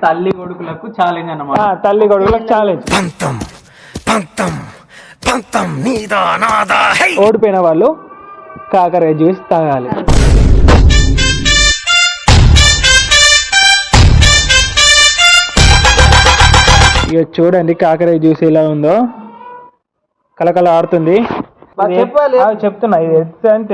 తల్లి కొడుకులకు ఛాలెంజ్ ఆ, అన్నమాట తల్లి కొడుకులకు ఛాలెంజ్ పంతం పంతం పంతం నీదా నాదా ఓడిపోయిన వాళ్ళు కాకరకాయ జ్యూస్ తాగాలి. ఇక చూడండి కాకరకాయ జ్యూస్ ఎలా ఉందో. కలకల ఆడుతుంది. చెప్పాలి. ఆ, చెప్తున్నా ఇది ఎత్త అని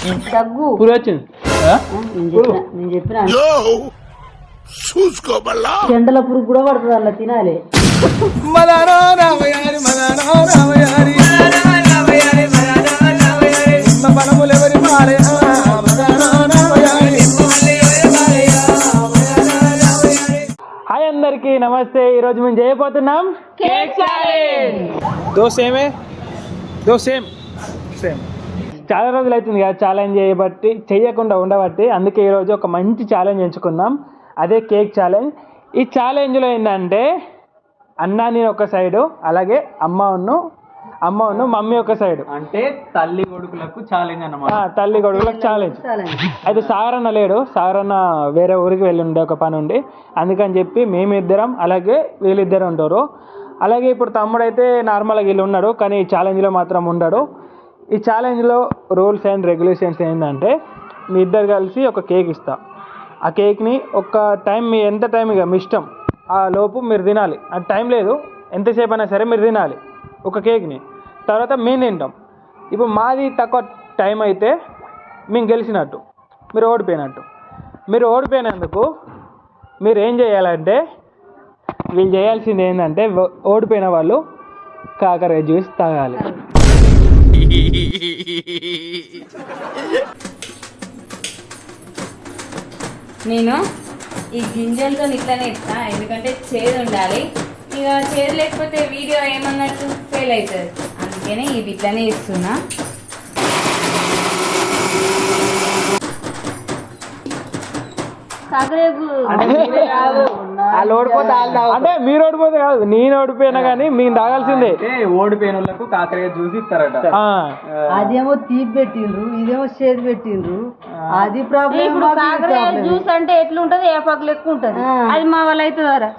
అది దగ్గు పురి వచ్చింది? నేను చెప్పిన నేను చెప్పిన చెండల పురుగు కూడా పడుతుంది అలా తినాలి. మదనో రామయారి, మదనో రామయారి. హాయ్ అందరికి నమస్తే. ఈ రోజు మేము చేయబోతున్నాం కేక్ ఛాలెంజ్ దో సేమే దో సేమ్. సేమ్. చాలా రోజులు అవుతుంది కదా ఛాలెంజ్ చేయబట్టి చేయకుండా ఉండబట్టి. అందుకే ఈరోజు ఒక మంచి ఛాలెంజ్ ఎంచుకున్నాం అదే కేక్ ఛాలెంజ్ ఈ ఛాలెంజ్లో ఏంటంటే అన్న నేను ఒక సైడు అలాగే అమ్మ ఉన్ను అమ్మ ఉన్ను మమ్మీ ఒక సైడు. అంటే తల్లి కొడుకులకు ఛాలెంజ్ అన్నమాట. ఆ, తల్లి కొడుకులకు ఛాలెంజ్ అయితే సారన్న లేడు. సారన్న వేరే ఊరికి వెళ్ళి ఉండే ఒక పని ఉండి అందుకని చెప్పి మేమిద్దరం అలాగే వీళ్ళిద్దరు ఉంటారు అలాగే ఇప్పుడు తమ్ముడు అయితే నార్మల్గా వీళ్ళు ఉన్నాడు కానీ ఈ ఛాలెంజ్లో మాత్రం ఉండడు. ఈ ఛాలెంజ్లో రూల్స్ అండ్ రెగ్యులేషన్స్ ఏంటంటే మీ ఇద్దరు కలిసి ఒక కేక్ ఇస్తా. ఆ కేక్ని ఒక టైం మీ ఎంత టైం ఇక మీ ఇష్టం. ఆ లోపు మీరు తినాలి. అది టైం లేదు. ఎంతసేపు అయినా సరే మీరు తినాలి. ఒక కేక్ని తర్వాత మేము తింటాం. ఇప్పుడు మాది తక్కువ టైం అయితే మేము గెలిచినట్టు. మీరు ఓడిపోయినట్టు. మీరు ఓడిపోయినందుకు మీరు ఏం చేయాలంటే వీళ్ళు చేయాల్సింది ఏంటంటే ఓడిపోయిన వాళ్ళు కాకరకాయ జ్యూస్ తాగాలి. నేను ఈ గింజలతో ఇట్లానే ఇస్తా ఎందుకంటే చేదు ఉండాలి. ఇక చేదు లేకపోతే వీడియో ఏమన్నట్టు ఫెయిల్ అవుతుంది. అందుకనే ఇది ఇట్లానే ఇస్తున్నా. కాకరేపు వాళ్ళు ఓడిపోతే అంటే మీరు ఓడిపోతే కాదు నేను ఓడిపోయినా కానీ మేము తాగాల్సిందే. ఓడిపోయిన వాళ్ళకు కాకరకాయ జ్యూస్ ఇస్తారట. ఆ, అదేమో తీపి పెట్టిండ్రు ఇదేమో చేతి పెట్టిండ్రు. అది ప్రాబ్లం ఇప్పుడు కాకరకాయ జ్యూస్ అంటే ఎట్లుంటది? ఏ పక్క లెక్క ఉంటది. అది మా వాళ్ళు అవుతుందారా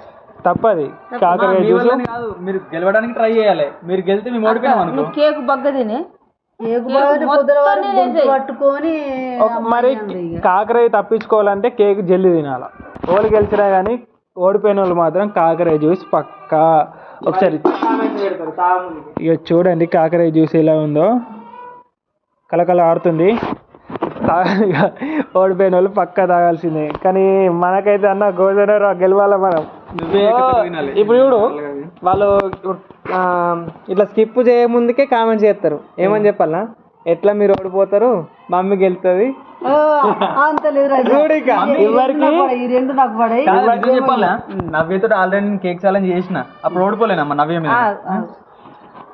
తప్పది. కాకరకాయ జ్యూస్. కాదు. మీరు గెలవడానికి ట్రై చేయాలి. మీరు గెలిస్తే మేము ఓడిపోయినాం అనుకో కేక్ బగ్గ తిని కేకు పట్టుకొని మరి కాకరకాయ తప్పించుకోవాలంటే కేక్ జల్లి తినాల. ఓళ్ళు గెలిచినా కానీ ఓడిపోయిన వాళ్ళు మాత్రం కాకరకాయ జ్యూస్ పక్కా. ఒకసారి ఇక చూడండి కాకరకాయ జ్యూస్ ఎలా ఉందో. కలకల ఆడుతుంది. ఓడిపోయిన వాళ్ళు పక్కా తాగాల్సిందే. కానీ మనకైతే అన్న గోజనర్ గెలవాల మనం? ఇప్పుడు చూడు వాళ్ళు ఇట్లా స్కిప్ చేయముందుకే కామెంట్ చేస్తారు. ఏమని చెప్పాలనా ఎట్లా మీరు ఓడిపోతారు? మమ్మీ గెలుతుంది. చెప్పాలా? నవ్యతో ఆల్రెడీ కేక్ ఛాలెంజ్ చేసిన. అప్పుడు ఓడిపోలేనమ్మా నవ్య మీద.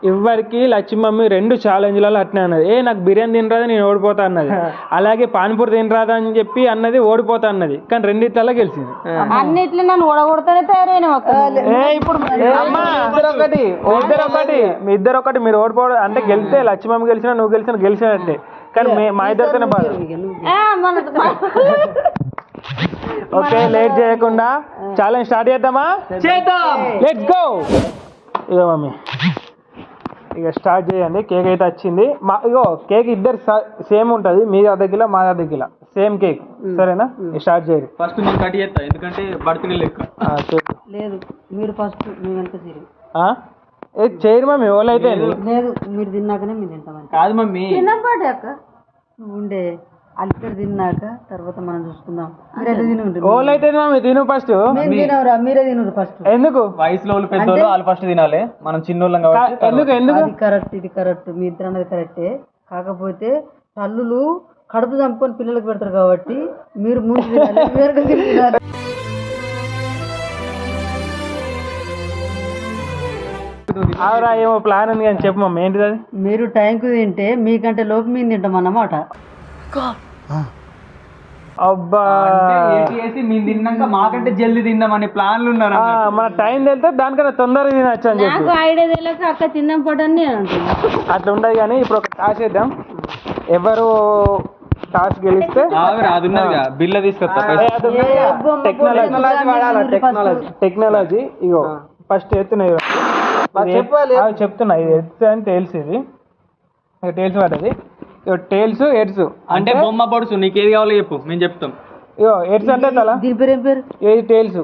ఎవరికి లక్ష్మమ్మ రెండు ఛాలెంజ్లలో అట్నే అన్నది. ఏ నాకు బిర్యానీ తినరాదు నేను ఓడిపోతా అన్నది. అలాగే పానీపూరి తినరాదు అని చెప్పి అన్నది ఓడిపోతా అన్నది. కానీ రెండిట్లలో గెలిచింది. అన్నిట్లో నన్ను ఓడగొడతానే తయారైన ఇప్పుడు అమ్మా, ఇద్దరు ఒకటి ఇద్దరు ఒకటి మీ ఇద్దరు ఒకటి మీరు ఓడిపోవడం అంటే గెలిస్తే లక్ష్మమ్మ గెలిచినా నువ్వు గెలిచిన గెలిచినట్టే. కానీ మే- మా ఇద్దరితోనే బాధ. ఓకే లేట్ చేయకుండా ఛాలెంజ్ స్టార్ట్ చేద్దామా? చేద్దాం! లెట్స్ గో ఇగో మమ్మీ. ఇక స్టార్ట్ చేయండి. కేక్ అయితే వచ్చింది. మా ఇగో కేక్ ఇద్దరు సేమ్ ఉంటుంది. మీ అర్ధ కిలో మా అర్ధ కిలో సేమ్ కేక్ సరేనా? స్టార్ట్ చేయండి. ఫస్ట్ నేను కట్ చేస్తా. ఎందుకంటే బర్త్డే లెక్క. లేదు. మీరు ఫస్ట్ మేము వెనక? ఏ చేయరు మమ్మీ. అయితే లేదు. మీరు తిన్నాకనే మేము తింటామని కాదు మమ్మీ. తిన్నపాటి అక్క. ఉండే. అక్కడ తిన్నాక తర్వాత మనం చూసుకుందాం. మీరు ఎట్లా తిని ఫస్ట్ మేము తినవరా మీరే తినరు ఫస్ట్ ఎందుకు? వయసులో వాళ్ళు పెద్దోళ్ళు వాళ్ళు ఫస్ట్ తినాలి. మనం చిన్నోళ్ళం కాబట్టి ఎందుకు ఎందుకు? అది కరెక్ట్ ఇది కరెక్ట్ మీ ఇద్దరు అన్నది కరెక్టే కాకపోతే తల్లులు కడుపు చంపుకొని పిల్లలకు పెడతారు కాబట్టి మీరు ముందు తినాలి మీరు తినాలి. ఆవురా ఏమో ప్లాన్ ఉంది కానీ చెప్పు మమ్మీ ఏంటిది అది? మీరు టైంకు తింటే మీకంటే లోపు మేము తింటాం అన్నమాట. అబ్బా. అంటే ఏసి ఏసి మేము తిన్నాక మాకంటే జల్దీ తిందామని ప్లాన్లు ఉన్నారు ఆ, మన టైం దానికన్నా తొందరగా తినచ్చు అని చెప్పి. నాకు ఐడియా తెలియక అక్క తిన్నాం పడని నేను అంటున్నా. అట్లా ఉండదు కానీ ఇప్పుడు ఒక టాస్ వేద్దాం ఎవరు టాస్ గెలిస్తే బిల్ల తీసుకొస్తా. టెక్నాలజీ వాడాలి టెక్నాలజీ టెక్నాలజీ ఇగో ఫస్ట్ ఎత్తున్నాయి చెప్పాలి. చెప్తున్నా ఇది ఎత్తు అని ఇక టేల్స్ పడ్డది. టేల్స్ ఎడ్స్ అంటే బొమ్మ పొడుచు నీకు ఏది కావాలో చెప్పు మేము చెప్తాం. ఇగో ఎడ్స్ అంటే తల. దీని పేరు ఏం పేరు? ఏది టేల్స్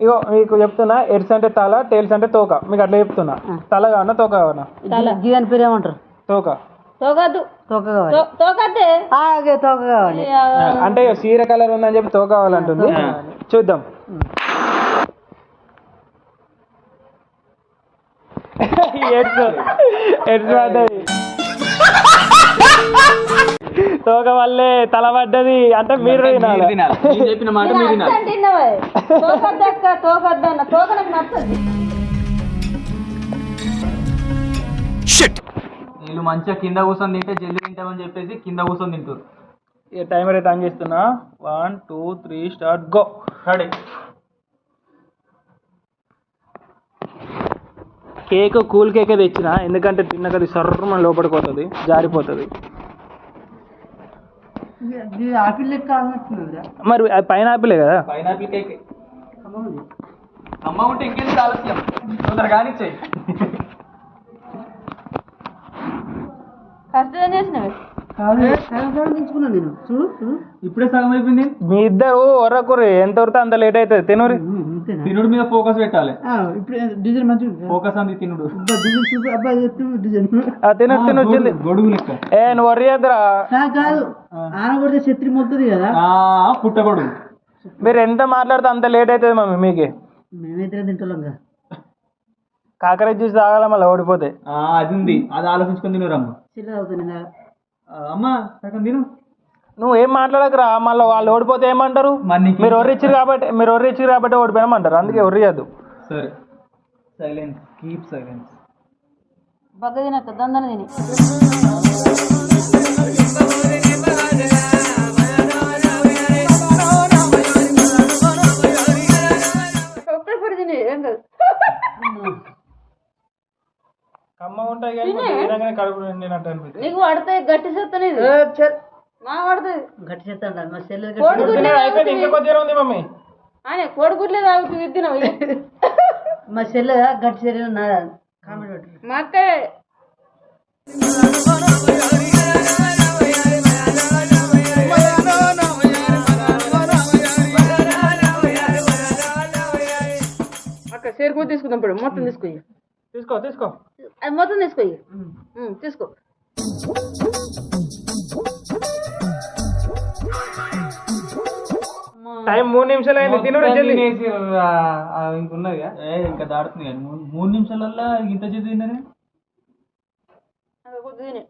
ఇగో మీకు చెప్తున్నా ఎడ్స్ అంటే తల టేల్స్ అంటే తోక. మీకు అట్లా చెప్తున్నా. తల కావనా తోక కావనా దాని పేరు ఏమంటారు? తోక. కావాలి. తోక కావాలి. అంటే సీర కలర్ ఉందని చెప్పి తోక కావాలంటుంది. చూద్దాం. ఎడ్స్ ఎడ్స్ పడ్డది తోక వల్లే తల పడ్డది అంటే మీరు మీరు తినాలి. చెప్పిన మాట వీళ్ళు మంచిగా కింద కూర్చొని తింటే జల్దీ తింటామని చెప్పేసి కింద కూర్చొని తింటారు ఈ టైమర్ అయితే ఆన్ చేస్తున్నా? One two three start go ready cake cool కేకే తెచ్చిన ఎందుకంటే తిన్నక అది సర్రమని లోపడిపోతుంది జారిపోతుంది ఇది ఆపిల్ లెక్క అన్నట్టున్నదిరా మరి పైనాపిలే కదా? Pineapple cake. అమ్మ ఉంటే ఇంకేంటి ఆలస్యం? తొందరగా కానిచ్చేయి. కష్టం చేసినవే. సగం సగం దించుకున్నాను నేను. చూడు చూడు. ఇప్పుడే సగం అయిపోయింది. మీ ఇద్దరు ఒర్రకుర్రి ఎంత వరకు అంత లేట్ అవుతుంది. తినూరి తినుడు మీద ఫోకస్ పెట్టాలి. ఆ, ఇప్పుడు డిజైన్ మంచిగా ఉంది. ఫోకస్ అంది తినుడు. అబ్బా, డిజైన్ చూపి అబ్బా చెప్తూ డిజైన్ ఆ, తిను తిను తింది గొడుగు లెక్క. ఏ నువ్వు కాదు. శత్రి మొత్తది కదా. ఆ, పుట్టగొడుగు మీరు ఎంత మాట్లాడితే అంత లేట్ అవుతుంది మమ్మీ మీకే. మేమైతే తింటాం కదా కాకర జ్యూస్ తాగాల మళ్ళీ ఓడిపోతే. ఆ, అది ఉంది. అది ఆలోచించుకొని తినురమ్మ. చిల్ల అవుతుంది అమ్మ సగం తిను. నువ్వు ఏం మాట్లాడకరా మళ్ళీ వాళ్ళు ఓడిపోతే ఏమంటారు? మరి ఒర్రిచ్చారు కాబట్టి మీరు ఒర్రిచ్చారు కాబట్టి ఓడిపోయామంటారు అందుకే ఒర్రియద్దు సరే. సైలెన్స్ కీప్ సైలెన్స్ బగ్గ తినక్క దందన తిని. తిని ఏం కాదు. కమ్మ ఉంటాయి కానీ కొంచెం తినగానే కడుపు నిండినట్టు అనిపిస్తుంది. నీకు పడతాయి గట్టి చేస్తాను మా పడుతుంది గట్టి చేస్తాడు మా చెల్లెలు కోడి గుడ్లే అయిపోయింది. ఇంకా కొద్దిగా ఉంది మమ్మీ. ఆయన కోడి గుడ్లే తాగుతుంది తిన్నావు మా చెల్లె గట్టి శరీరం నాదా కామెంట్ పెట్టు. మా అక్క అక్క సేరుకో తీసుకుందాం ఇప్పుడు మొత్తం తీసుకో తీసుకో తీసుకో. అది మొత్తం తీసుకో తీసుకో. టైం మూడు నిమిషాలు అయింది తినడు జల్దీ. ఇంకున్నది ఏ ఇంకా దాడుతుంది కానీ మూడు నిమిషాలల్లో ఇంత చేతి తిన్నానే కొద్దిగా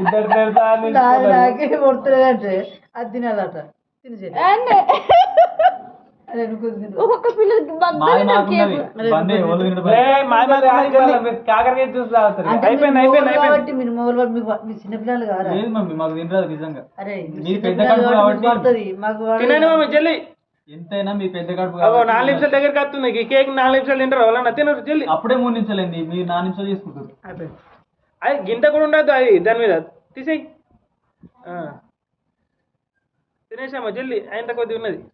ఇద్దరు తిడతా అది తినాలట. తిని చెల్లి ఒక్కొక్క పిల్లలకి. కాకరకాయ జ్యూస్ తాగుతారు. అయిపోయింది అయిపోయింది అయిపోయింది. మీరు మీ చిన్నపిల్లలు మమ్మీ మాకు తినరాదు నిజంగా. అరే పెద్ద కడుపు కాబట్టి పడుతుంది మాకు వాడు- తినండి మమ్మీ జల్దీ ఎంతైనా మీ పెద్ద కడుపు అగో కాబట్టి నాలుగు నిమిషాల దగ్గరికి వస్తుంది ఈ కేక్ నాలుగు నిమిషాలు తింటారు వాళ్ళ తినరు జల్దీ అప్పుడే మూడు నిమిషాలు అయింది మీరు నాలుగు నిమిషాలు చేసుకుంటారు. అయిపోయింది. అది గింత కూడా ఉండదు అది దాని మీద. తీసేయి. ఆ. తినేసామా జల్దీ ఆయన కొద్ది ఉన్నది.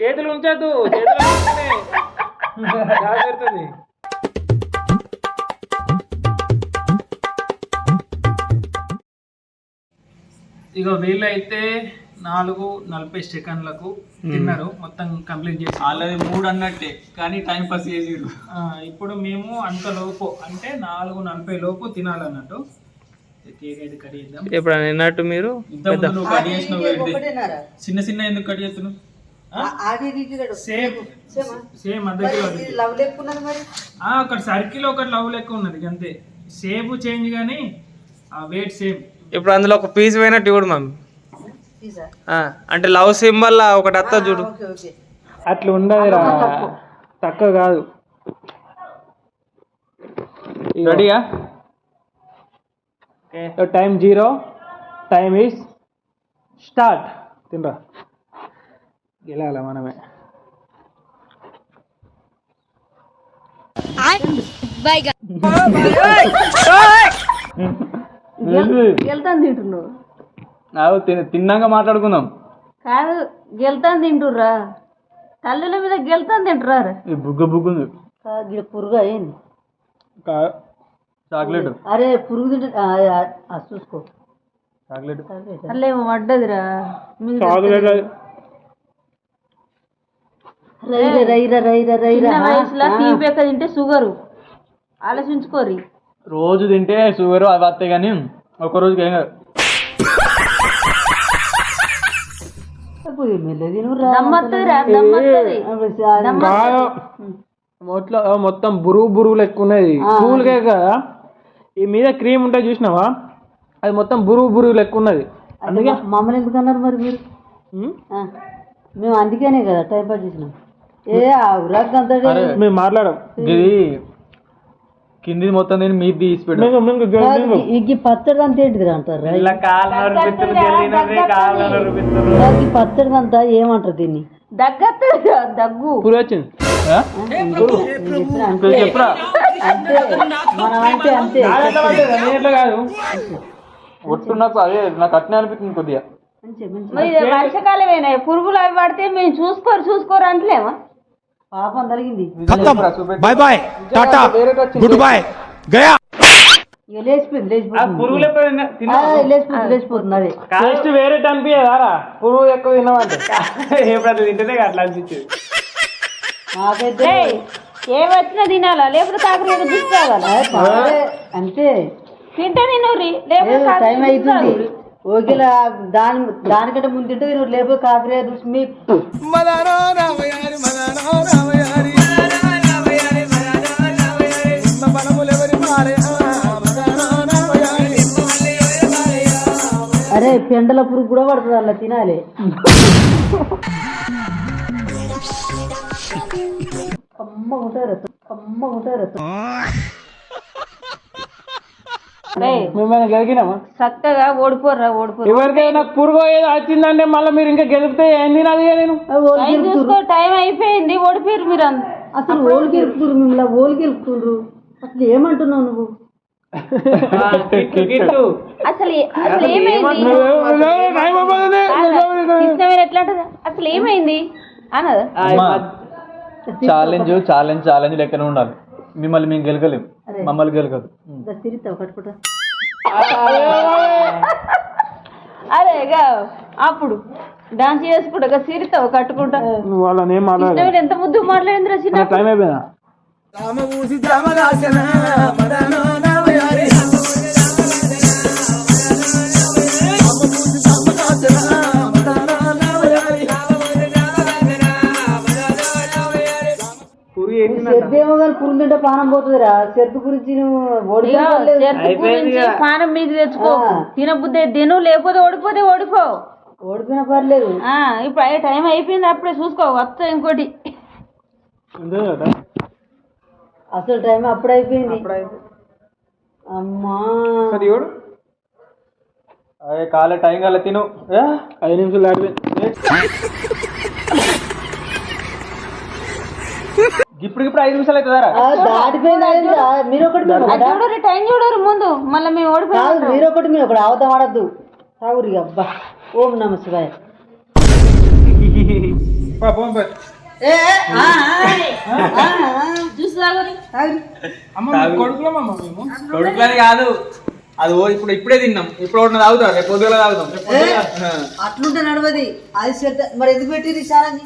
చేతులు ఉంచద్దు చేతులు పెడుతుంది ఇక వీళ్ళు అయితే నాలుగు నలభై సెకండ్లకు తిన్నారు. మొత్తం కంప్లీట్ చేసి వాళ్ళది మూడు అన్నట్టే కానీ టైం పాస్ చేసిరు ఆ, ఇప్పుడు మేము అంత లోపు అంటే నాలుగు నలభై లోపు తినాలన్నట్టు. కేక్ అయితే కట్ చేద్దాం? ఇప్పుడు అన్నట్టు మీరు? చిన్న చిన్న ఎందుకు కట్ చేస్తున్నావు? ఆ- ఆది ఇది ఇది కడు. సేమ్ సేమా? లవ్ మరి? ఒకటి సర్కిల్ ఒకటి లవ్ లెక్క ఉన్నది అంతే షేప్ చేంజ్ కానీ ఆ వెయిట్ సేమ్ ఇప్పుడు అందులో ఒక పీస్ పోయినట్టు చూడు మమ్మీ అంటే లవ్ సింబల్ ఒకటి అత్త చూడు. Okay okay. అట్లా ఉండదు తక్కువ కాదు. రెడీయా time zero. Time is start. తినరా. గెలాల మనమే. గెలుతాను తింటున్నావు. నాకు తిన్- తిన్నాక మాట్లాడుకుందాం. కాదు గెలుతాను తింటుర్రా. తల్లుల మీద గెలుతాను తింటురా ఈ బుగ్గ బుగ్గు ఉంది గిడ పురుగు అయింది. కా- చాక్లెట్. అరే పురుగు తింటే చూసుకో. చాక్లెట్. అల్లే పడ్డదిరా. చాక్లెట్. వయసులో తీపి తింటే షుగరు. ఆలోచించుకోరి రోజు తింటే షుగర్ అవి వస్తాయి కానీ ఒక రోజుకి ఏం కాదు. కాదు. మొత్తం బురుగు బురుగు లెక్క ఉన్నది కూల్గా కదా. ఈ మీద క్రీమ్ ఉంటుంది చూసినావా? అది మొత్తం బురుగు బురుగు లెక్క ఉన్నది అందుకే మమ్మల్ని ఎందుకు అన్నారు మరి మీరు? మేము అందుకనే కదా టైం పాస్ చేసినాం. మేము మాట్లాడం ఇది కింది మొత్తం నేను మీది తీసి పచ్చడి అంతా ఏంటిది అంటారా? పచ్చడి అంతా ఏమంటారు దీన్ని? దగ్గత్తది దగ్గు. వచ్చింది. చెప్పిన అంతే. అంతే అంతే కాదు? ఒట్టు నాకు అదే నాకు అట్నే అనిపిస్తుంది కొద్దిగా. మంచి మంచి మరి ఇది వర్షకాలమేనా? పురుగులు అవి పడితే మేము చూసుకోరు చూసుకోరు అంటలేమా? పాపం జరిగింది ఖతం. Bye bye tata good bye Gaya లేచిపోయింది వేరే అనిపించదారా పురుగు ఎక్కువ తినమంటే ఎప్పుడైతే తింటేనే అట్లా అనిపించింది. వచ్చినా తినాలా? లేకపోతే కాకపోతే అంతే. తింటే తినూరి టైం అవుతుంది ఓకేలా దాని దానికంటే ముందు తింటే తినూరు లేకపోతే కాకరే దుష్మి అరే పెండల పురుగు కూడా పడుతుంది అలా తినాలి. అమ్మ ఉంటారు అమ్మ ఉంటారు మిమ్మల్ని గెలిగినామా చక్కగా ఓడిపోర్రా ఓడిపోరు. ఎవరికైనా పురుగు ఏదో వచ్చిందంటే మళ్ళీ మీరు ఇంకా గెలిపితే ఏం తినాలి ఇక నేను? టైం చూసుకో టైం అయిపోయింది ఓడిపోయారు మీరు అంత అసలు ఓలు గెలుపుతురు మిమ్మల్ని ఓలు గెలుపుతుండ్రు అసలు ఏమంటున్నావు నువ్వు. అసలు ఏమైంది? ఎట్లా అసలు ఏమైంది? అన్నదా? ఛాలెంజ్ ఛాలెంజ్ ఛాలెంజ్ లెక్కనే ఉండాలి. మిమ్మల్ని మేము గెలకలేం మమ్మల్ని తిరుగుతావు కట్టుకుంటా. అరే ఇక అప్పుడు డాన్స్ చేసుకుంటా ఇక సిరితావు కట్టుకుంటా నువ్వు వాళ్ళని ఏం మాట్లాడదు కృష్ణవేణి ఎంత ముద్దు మాట్లాడిందిరా చిన్న టైం అయిపోయినా చెద్దేమో కానీ పురుగు తింటే పానం పోతుందిరా. చెద్దు గురించి నువ్వు పానం మీద తెచ్చుకో. తినబుద్దే తిను లేకపోతే ఓడిపోతే ఓడిపో. ఓడిపోయినా పర్లేదు. ఆ, ఇప్పుడు అయ్యే టైం అయిపోయింది అప్పుడే చూసుకో వస్తా ఇంకోటి. అసలు టైం అప్పుడు అయిపోయింది. అమ్మా. సరే అదే కాలే టైం కాలే తిను? ఐదు నిమిషాలు దాటిపోయింది ఇప్పుడు ఐదు నిమిషాలు దాటిపోయింది అయిందిరా. మీరు ఒకటి చూడరు టైం చూడరు ముందు. మళ్ళీ మేము ఓడిపోయాం మీరు ఒకటి మీరు ఒకటి అవతం ఆడద్దు. సాగురి అబ్బా. ఓం నమ శివాయ. పాపం కొడుకులని కాదు. అది ఓ ఇప్పుడు ఇప్పుడే తిన్నాం. ఇప్పుడు ఒకటి తాగుతాం. రేపు పొద్దుగా తాగుతాం. అట్లుంటే నడవది. అది మరి ఎందుకు పెట్టింది ఛాలెంజ్?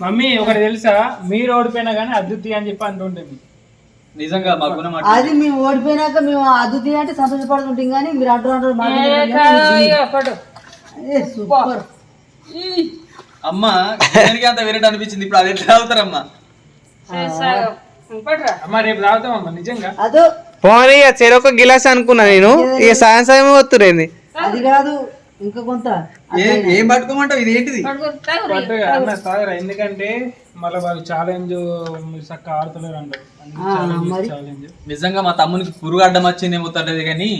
మమ్మీ ఒకటి తెలుసా? మీరు ఓడిపోయినా కానీ అద్దుతి అని చెప్పి అంటుంటుంది నిజంగా మా గుణం అట్లా. అది మేము ఓడిపోయినాక మేము అద్దుతి అంటే సంతోషపడుతుంటాం కానీ మీరు అంటూ అంటారు సూపర్. అమ్మ దేనికి అంత వినట్ అనిపించింది? ఇప్పుడు అది ఎట్లా తాగుతారమ్మా? అమ్మ రేపు తాగుతామమ్మ నిజంగా. అదో. పోనీ ఇక చెరొక గిలాస్ అనుకున్నా నేను. ఇక సాయం సాయం వస్తురేంది అది కాదు. ఇంకా కొంత ఏం పట్టుకోమంటావు? ఇది ఏంటిది ఎందుకంటే మళ్ళీ వాళ్ళు ఛాలెంజ్ మీరు చక్కగా ఆడుతలేరు అంటారు నిజంగా మా తమ్మునికి పురుగు అడ్డం వచ్చింది ఏమవుతుంది కానీ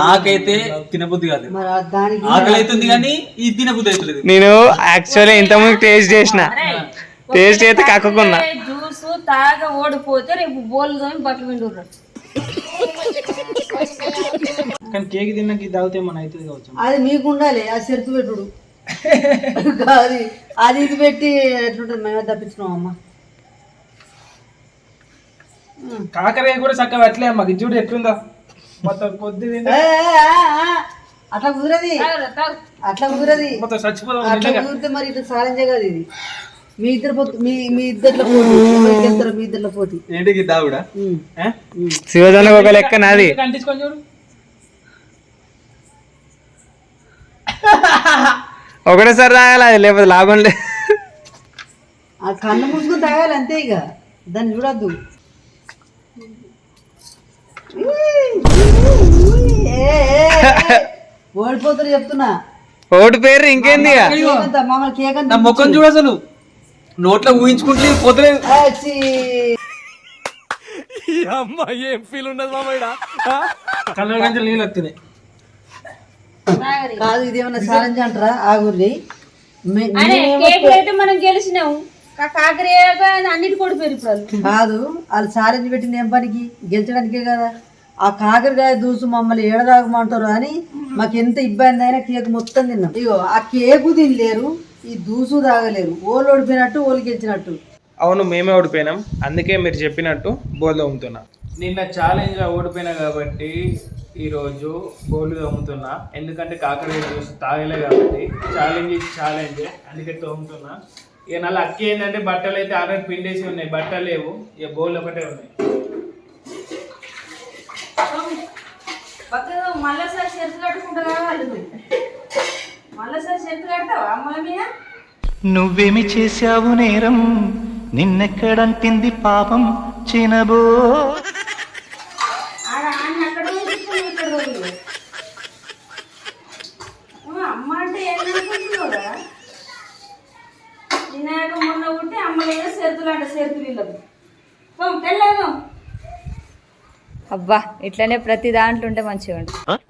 నాకైతే తినబుద్ధి కాదు. మరి ఆ దానికి ఆకలి అవుతుంది కానీ ఇది తినబుద్ధి అవుతలేదు. నేను యాక్చువల్లీ ఇంతకుముందు టేస్ట్ చేసిన. టేస్ట్ అయితే కాకున్నా జ్యూస్ తాగ ఓడిపోతే రేపు బోల్ బట్టలు పిండుర్రు. కానీ కేక్ తిన్నాక ఇది తాగితే మన అవుతుంది కావచ్చు? అది మీకు ఉండాలి ఆ చెరుకు పెట్టుడు. అది అది ఇది పెట్టి ఎట్లుంటుంది మేమే తప్పించినాం అమ్మ. కాకరకాయ కూడా చక్కగా పెట్టలే అమ్మ చూడు ఎట్లుందో. మొత్తం కొద్ది అట్లా కుదరది. అట్లా కుదరది. మొత్తం చచ్చిపోదాం అట్లా కుదిరితే మరి ఇట్లా సాధించే కాదు ఇది. మీ ఇద్దరు మీ మీ ఇద్దరిలో పోటీ. ఎవరికి వెళ్తారో మీ ఇద్దరిలో పోటీ. ఏంటికి దావుడా. శివజన ఒక లెక్క నాది. అంటించుకొని చూడు? ఒకటేసారి తాగాలి అది లేకపోతే లాభం లేదు ఆ కన్ను మూసుకొని తాగాలి అంతే ఇక. దాన్ని చూడద్దు. ఓడిపోతారు చెప్తున్నా. ఓటు పేరు ఇంకేంది ఇక? కేక్ అంతా, మామూలు కేక్ అంతా నా ముఖం చూడు అసలు నోట్లో ఊహించుకుంటే పోతలేదు ఆ, ఛీ. కళ్ళ కంచెలు నీళ్ళు వస్తున్నాయి కాదు ఇది ఏమన్నా ఛాలెంజ్ అంటారా? కేక్ అయితే మనం గెలిచినాము అన్నిటి కొడిపోయారు ఇప్పుడు కాదు వాళ్ళు ఛాలెంజ్ పెట్టింది ఏం పనికి? గెలిచడానికే కదా. ఆ కాకరకాయ దూసు మమ్మల్ని ఏడదాగమంటారు అని మాకు ఎంత ఇబ్బంది అయినా కేక్ మొత్తం తిన్నాం. ఇగో ఆ కేకు తినలేరు. ఈ దూసు తాగలేరు. ఓళ్ళు ఓడిపోయినట్టు ఓళ్ళు గెలిచినట్టు. అవును మేమే ఓడిపోయినాం. అందుకే మీరు చెప్పినట్టు బోల్ తోముతున్నా నిన్న ఛాలెంజ్ ఓడిపోయినా కాబట్టి ఈరోజు బోల్ తోముతున్నా ఎందుకంటే కాకరకాయ జ్యూస్ తాగలే కాబట్టి ఛాలెంజ్ ఇస్ ఛాలెంజ్. అందుకే తోముతున్నా ఇక నా లక్కీ ఏంటంటే బట్టలు అయితే ఆల్రెడీ పిండేసి ఉన్నాయి. బట్టలు లేవు. ఇక బోల్ ఒకటే ఉన్నాయి. పక్కన మళ్ళీసారి చేతులు కట్టుకుంటా కావాలి మళ్ళీసారి చేతులు కడతావా అమ్మల మీద నువ్వేమి చేశావు నేరం? నిన్నెక్కడంటింది పాపం? చినబో. వినాయక మొన్న ఉంటే అమ్మ లేదా అంటే అబ్బా ఇట్లనే ప్రతి దాంట్లో ఉంటే మంచిగా ఉంటుంది